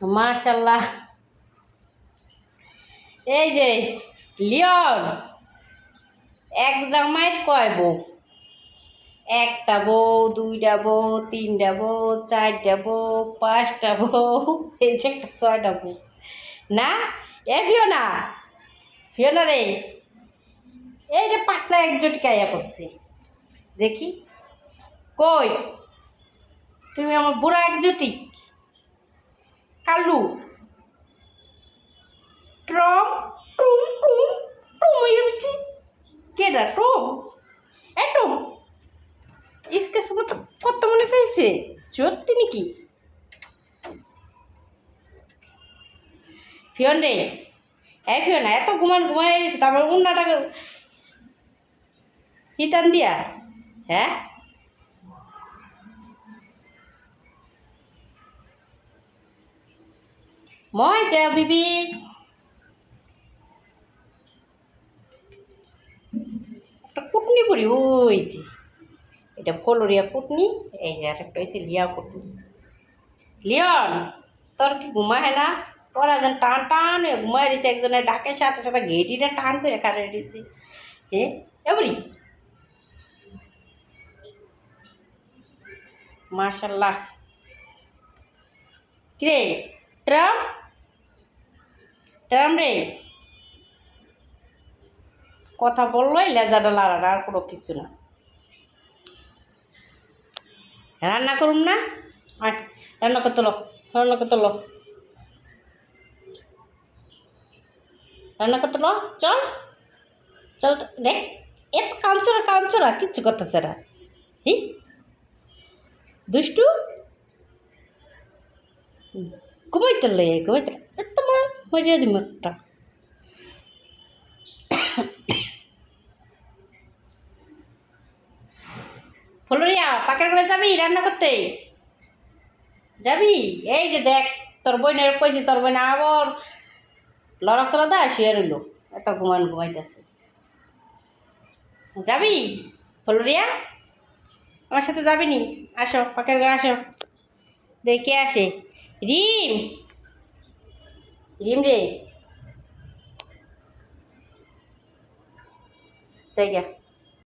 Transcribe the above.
মাশাল্লাহ এই যে, লিওন, এক জামাইয়ের কয় বউ? একটা বউ, দুইটা বউ, তিনটা বউ, চারটা বউ, পাঁচটা বউ, এই যে একটা ছয়টা বউ। না? এ ফিওনা? ফিওনা রে। এই রে পাটনা একজোটিকে আইয়া পড়ছে। দেখি। কই? তুমি আমার বুড়া একজোটিক কালু ট্রম টুম টুম টুম ইউসি কেডা টুম এ টুম ইসকে সময় তো কত মনে চাইছে সত্যি নাকি? ফিয়ন রে, এই ফিয়ন, এত ঘুমান ঘুমাই গেছে তারপর উন্নাটাকে হিতান দিয়া হ্যাঁ? মজা, বিবি একটা কুটনি করি, ওই যে এটা ফলোরিয়া কুটনি, এই যে একটা হয়েছে লিয়া কুটনি। লিয়ন, তোর কি ঘুমায় না? ওরা যেন টান টান হয়ে ঘুমায় রয়েছে একজনের ডাকের সাথে সাথে ঘেটিটা টান করে কাটে দিয়েছে। হ্যাঁ এবারি মার্শাল্লাহ কিরে, ট্রাম? ট্রাম রে? কথা বললোই লেজাটা লাড়াটা আর কোনো কিছু না। রান্না করুম না? রান্না করতে লো, রান্না করতে লো। রান্না করতে লো, চল। চল দেখ, এত কাঞ্চরা কাঞ্চরা, কিচ্ছু করতেছে না। হি? দুষ্টু? ঘুমাইতে লে, ঘুমাইতে এত মজা দিম একটা। ফলরিয়া পাকের করে যাবি রান্না করতে? যাবি? এই যে দেখ, তোর বোনের কইছি, তোর বোন আবার লড়াচড়া দা শুয়ে রইল। এত ঘুমান ঘুমাইতেছে। যাবি? ফলরিয়া আমার সাথে যাবি নি আসো, পাকের ঘরে আসো। দেখে আসে? রিম! রিম রে।